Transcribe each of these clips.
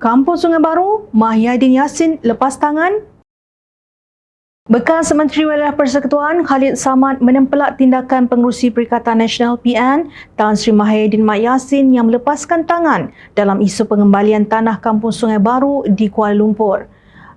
Kampung Sungai Baru, Mahyadin Yassin lepas tangan. Bekas Menteri Wilayah Persekutuan Khalid Samad menempelak tindakan pengurusi Perikatan Nasional PN Tan Sri Mahyadin Mat Yassin yang melepaskan tangan dalam isu pengembalian tanah Kampung Sungai Baru di Kuala Lumpur.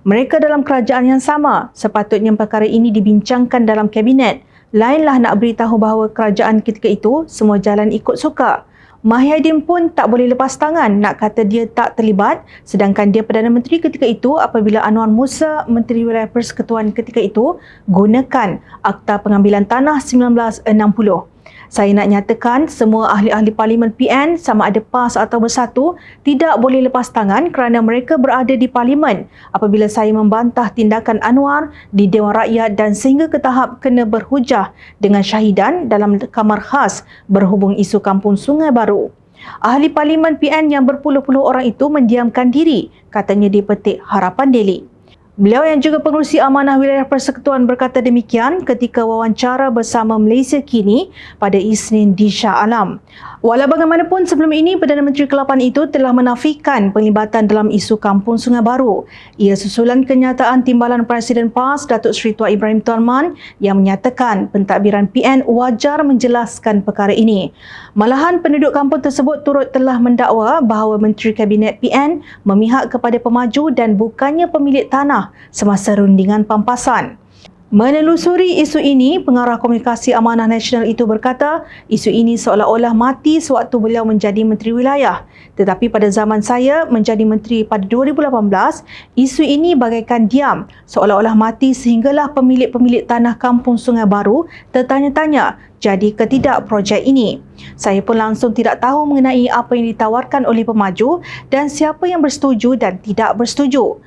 Mereka dalam kerajaan yang sama, sepatutnya perkara ini dibincangkan dalam kabinet. Lainlah nak beritahu bahawa kerajaan ketika itu semua jalan ikut suka. Mahyadin pun tak boleh lepas tangan nak kata dia tak terlibat sedangkan dia Perdana Menteri ketika itu apabila Anwar Musa Menteri Wilayah Persekutuan ketika itu gunakan Akta Pengambilan Tanah 1960. Saya nak nyatakan semua ahli-ahli parlimen PN sama ada PAS atau bersatu tidak boleh lepas tangan kerana mereka berada di parlimen apabila saya membantah tindakan Anwar di Dewan Rakyat dan sehingga ke tahap kena berhujah dengan syahidan dalam kamar khas berhubung isu kampung Sungai Baru. Ahli parlimen PN yang berpuluh-puluh orang itu mendiamkan diri, katanya dipetik Harapan Daily. Beliau yang juga pengurusi amanah wilayah persekutuan berkata demikian ketika wawancara bersama Malaysia kini pada Isnin di Shah Alam. Walau bagaimanapun sebelum ini Perdana Menteri ke-8 itu telah menafikan penglibatan dalam isu Kampung Sungai Baru. Ia susulan kenyataan Timbalan Presiden PAS Datuk Seri Tuan Ibrahim Tuan Man yang menyatakan pentadbiran PN wajar menjelaskan perkara ini. Malahan penduduk kampung tersebut turut telah mendakwa bahawa Menteri Kabinet PN memihak kepada pemaju dan bukannya pemilik tanah semasa rundingan pampasan. Menelusuri isu ini, pengarah komunikasi Amanah Nasional itu berkata, isu ini seolah-olah mati sewaktu beliau menjadi Menteri Wilayah. Tetapi pada zaman saya menjadi Menteri pada 2018, isu ini bagaikan diam, seolah-olah mati sehinggalah pemilik-pemilik tanah kampung Sungai Baru tertanya-tanya jadi ke tidak projek ini. Saya pun langsung tidak tahu mengenai apa yang ditawarkan oleh pemaju dan siapa yang bersetuju dan tidak bersetuju.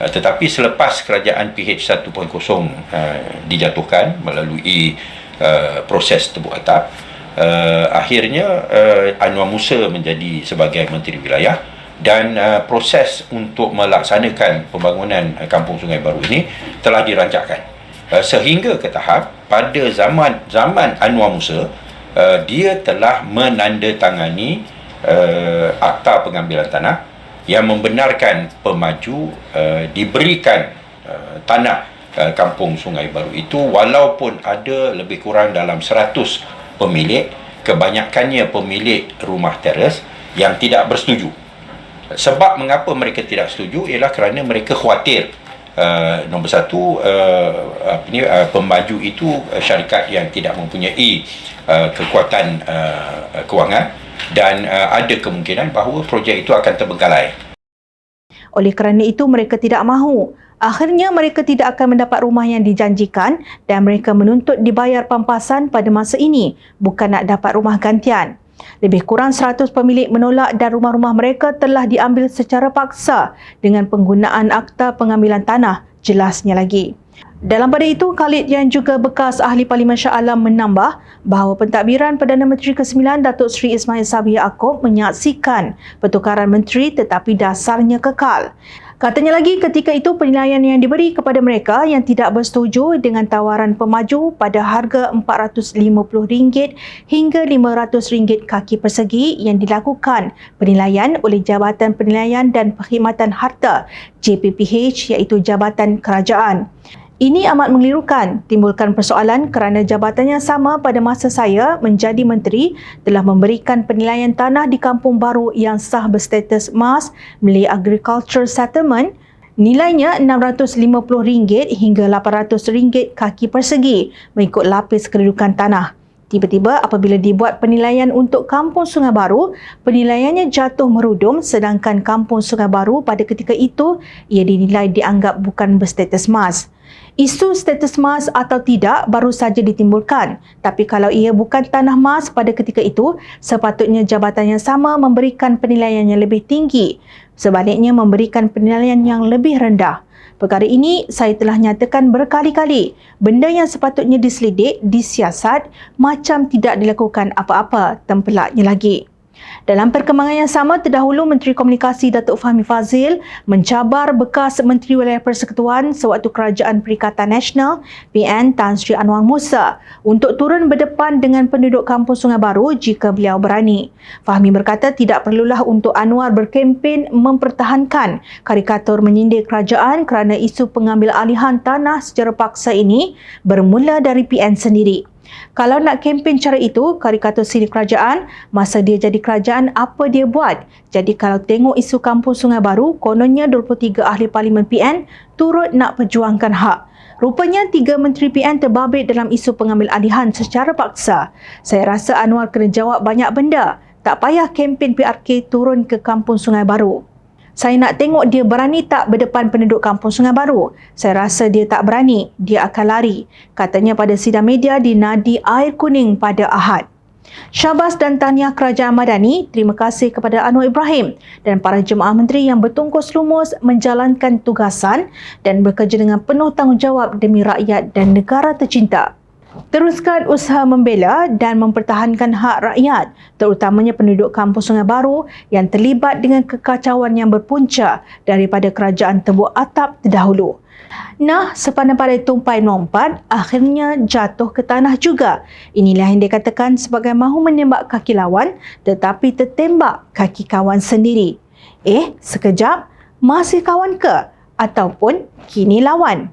Uh, tetapi selepas kerajaan PH 1.0 uh, dijatuhkan melalui uh, proses tebuk atap uh, akhirnya uh, Anwar Musa menjadi sebagai menteri wilayah dan uh, proses untuk melaksanakan pembangunan kampung Sungai Baru ini telah dirancangkan. Uh, sehingga ke tahap pada zaman zaman Anwar Musa uh, dia telah menandatangani uh, akta pengambilan tanah yang membenarkan pemaju uh, diberikan uh, tanah uh, kampung Sungai Baru itu walaupun ada lebih kurang dalam 100 pemilik kebanyakannya pemilik rumah teres yang tidak bersetuju. Sebab mengapa mereka tidak setuju ialah kerana mereka khawatir uh, nombor satu uh, apa ni, uh, pemaju itu uh, syarikat yang tidak mempunyai uh, kekuatan uh, kewangan dan uh, ada kemungkinan bahawa projek itu akan terbengkalai. Oleh kerana itu mereka tidak mahu. Akhirnya mereka tidak akan mendapat rumah yang dijanjikan dan mereka menuntut dibayar pampasan pada masa ini bukan nak dapat rumah gantian. Lebih kurang 100 pemilik menolak dan rumah-rumah mereka telah diambil secara paksa dengan penggunaan akta pengambilan tanah, jelasnya lagi. Dalam pada itu, Khalid yang juga bekas ahli Parlimen Shah Alam menambah bahawa pentadbiran Perdana Menteri ke-9 Datuk Seri Ismail Sabri Yaakob menyaksikan pertukaran menteri tetapi dasarnya kekal. Katanya lagi ketika itu penilaian yang diberi kepada mereka yang tidak bersetuju dengan tawaran pemaju pada harga RM450 hingga RM500 kaki persegi yang dilakukan penilaian oleh Jabatan Penilaian dan Perkhidmatan Harta JPPH iaitu Jabatan Kerajaan. Ini amat mengelirukan, timbulkan persoalan kerana jabatannya sama pada masa saya menjadi menteri telah memberikan penilaian tanah di kampung baru yang sah berstatus emas melalui Agriculture Settlement Nilainya RM650 hingga RM800 kaki persegi mengikut lapis kedudukan tanah. Tiba-tiba apabila dibuat penilaian untuk Kampung Sungai Baru, penilaiannya jatuh merudum sedangkan Kampung Sungai Baru pada ketika itu ia dinilai dianggap bukan berstatus emas. Isu status emas atau tidak baru saja ditimbulkan. Tapi kalau ia bukan tanah emas pada ketika itu, sepatutnya jabatan yang sama memberikan penilaian yang lebih tinggi. Sebaliknya memberikan penilaian yang lebih rendah. Perkara ini saya telah nyatakan berkali-kali. Benda yang sepatutnya diselidik, disiasat macam tidak dilakukan apa-apa tempelaknya lagi. Dalam perkembangan yang sama, terdahulu Menteri Komunikasi Datuk Fahmi Fazil mencabar bekas Menteri Wilayah Persekutuan sewaktu Kerajaan Perikatan Nasional PN Tan Sri Anwar Musa untuk turun berdepan dengan penduduk kampung Sungai Baru jika beliau berani. Fahmi berkata tidak perlulah untuk Anwar berkempen mempertahankan karikatur menyindir kerajaan kerana isu pengambil alihan tanah secara paksa ini bermula dari PN sendiri. Kalau nak kempen cara itu, karikatur sini kerajaan, masa dia jadi kerajaan, apa dia buat? Jadi kalau tengok isu kampung Sungai Baru, kononnya 23 ahli parlimen PN turut nak perjuangkan hak. Rupanya tiga menteri PN terbabit dalam isu pengambil alihan secara paksa. Saya rasa Anwar kena jawab banyak benda. Tak payah kempen PRK turun ke kampung Sungai Baru. Saya nak tengok dia berani tak berdepan penduduk kampung Sungai Baru. Saya rasa dia tak berani. Dia akan lari. Katanya pada sidang media di Nadi Air Kuning pada Ahad. Syabas dan tahniah Kerajaan Madani, terima kasih kepada Anwar Ibrahim dan para jemaah menteri yang bertungkus lumus menjalankan tugasan dan bekerja dengan penuh tanggungjawab demi rakyat dan negara tercinta. Teruskan usaha membela dan mempertahankan hak rakyat, terutamanya penduduk kampung Sungai Baru yang terlibat dengan kekacauan yang berpunca daripada kerajaan tembok atap terdahulu. Nah, sepandai-pandai tumpai nompat, akhirnya jatuh ke tanah juga. Inilah yang dikatakan sebagai mahu menembak kaki lawan tetapi tertembak kaki kawan sendiri. Eh, sekejap, masih kawan ke? Ataupun kini lawan?